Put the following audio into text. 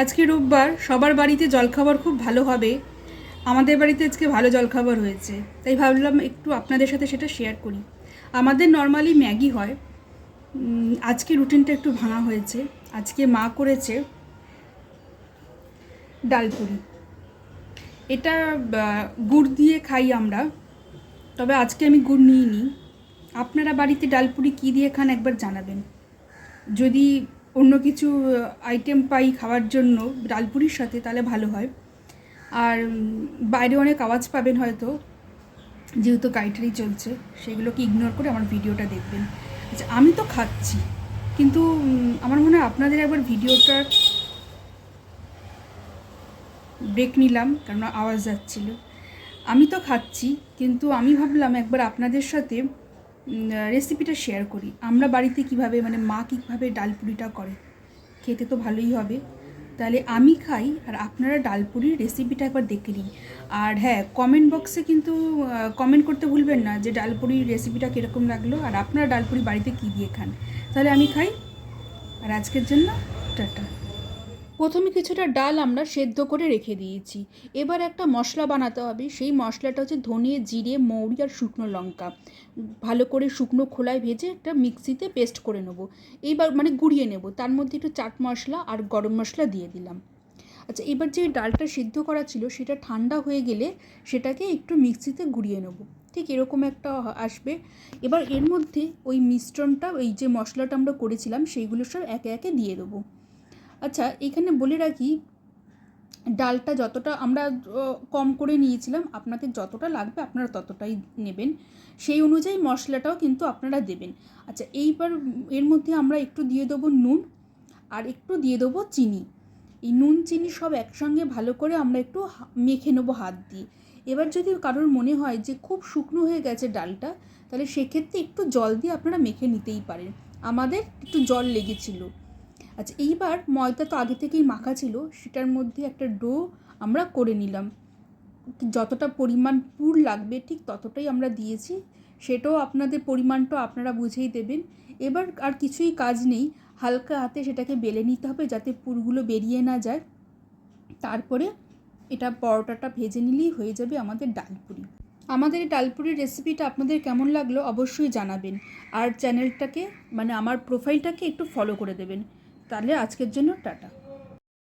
আজকে রোববার, সবার বাড়িতে জলখাবার খুব ভালো হবে। আমাদের বাড়িতে আজকে ভালো জলখাবার হয়েছে। তাই ভাবলাম একটু আপনাদের সাথে সেটা শেয়ার করি। আমাদের নর্মালি ম্যাগি হয়। আজকে রুটিনটা একটু ভাঙা হয়েছে। আজকে মা করেছে ডালপুরি এটা গুড় দিয়ে খাই আমরা। তবে আজকে আমি গুড় নিইনি। আপনারা বাড়িতে ডালপুরি কী দিয়ে খান একবার জানাবেন। যদি অন্য কিছু আইটেম পাই খাওয়ার জন্য, ডালপুরির সাথে তাহলে ভালো হয়। আর বাইরে অনেক আওয়াজ পাবেন হয়তো, যেহেতু গাড়িটারি চলছে, সেগুলোকে ইগনোর করে আমার ভিডিওটা দেখবেন। আচ্ছা আমি তো খাচ্ছি, কিন্তু আমার মনে হয় আপনাদের একবার ভিডিওটার ব্রেক নিলাম, কারণ আওয়াজ যাচ্ছিল। আমি তো খাচ্ছি, কিন্তু আমি ভাবলাম একবার আপনাদের সাথে রেসিপিটা শেয়ার করি। আমরা বাড়িতে কীভাবে মানে মা কীভাবে ডাল ডালপুরিটা করে? খেতে তো ভালোই হবে। তাহলে আমি খাই আর আপনারা ডালপুরির রেসিপিটা একবার দেখে নিন। আর হ্যাঁ কমেন্ট বক্সে কিন্তু কমেন্ট করতে ভুলবেন না যে ডালপুরির রেসিপিটা কীরকম লাগল আর আপনারা ডালপুরি বাড়িতে কী দিয়ে খান। তাহলে আমি খাই। আর আজকের জন্য টাটা। প্রথমে কিছুটা ডাল আমরা সেদ্ধ করে রেখে দিয়েছি। এবার একটা মশলা বানাতে হবে। সেই মশলাটা হচ্ছে ধনিয়ে জিরে, মৌরি আর শুকনো লঙ্কা। ভালো করে শুকনো খোলায় ভেজে একটা মিক্সিতে পেস্ট করে নেব। এইবার মানে গুঁড়িয়ে নেব। তার মধ্যে একটু চাট মশলা আর গরম মশলা দিয়ে দিলাম। আচ্ছা এবার যে ডালটা সিদ্ধ করা ছিল সেটা ঠান্ডা হয়ে গেলে সেটাকে একটু মিক্সিতে গুঁড়িয়ে নেব। ঠিক এরকম একটা আসবে। এবার এর মধ্যে ওই মিশ্রণটা, ওই যে মশলাটা আমরা করেছিলাম, সেইগুলো সব একে একে দিয়ে দেবো। আচ্ছা এখানে বলে রাখি, ডালটা যতটা আমরা কম করে নিয়েছিলাম, আপনাদের যতটা লাগবে আপনারা ততটাই নেবেন। সেই অনুযায়ী মশলাটাও কিন্তু আপনারা দেবেন। আচ্ছা এইবার এর মধ্যে আমরা একটু দিয়ে দেবো নুন আর একটু দিয়ে দেবো চিনি। এই নুন, চিনি সব একসঙ্গে ভালো করে আমরা একটু মেখে নেব হাত দিয়ে। এবার যদি কারোর মনে হয় যে খুব শুকনো হয়ে গেছে ডালটা, তাহলে সেক্ষেত্রে একটু জল দিয়ে আপনারা মেখে নিতেই পারেন। আমাদের একটু জল লেগেছিলো। আচ্ছা এইবার ময়দা তো আগে থেকেই মাখা ছিল, সেটার মধ্যে একটা ডো আমরা করে নিলাম। যতটা পরিমাণ পুর লাগবে ঠিক ততটাই আমরা দিয়েছি। সেটাও আপনাদের পরিমাণটা আপনারা বুঝেই দেবেন। এবার আর কিছুই কাজ নেই, হালকা হাতে সেটাকে বেলে নিতে হবে যাতে পুরগুলো বেরিয়ে না যায়। তারপরে এটা পরোটাটা ভেজে নিলেই হয়ে যাবে আমাদের ডালপুরি আমাদের এই ডালপুরির রেসিপিটা আপনাদের কেমন লাগল অবশ্যই জানাবেন। আর চ্যানেলটাকে মানে আমার প্রোফাইলটাকে একটু ফলো করে দেবেন। তাহলে আজকের জন্য টাটা।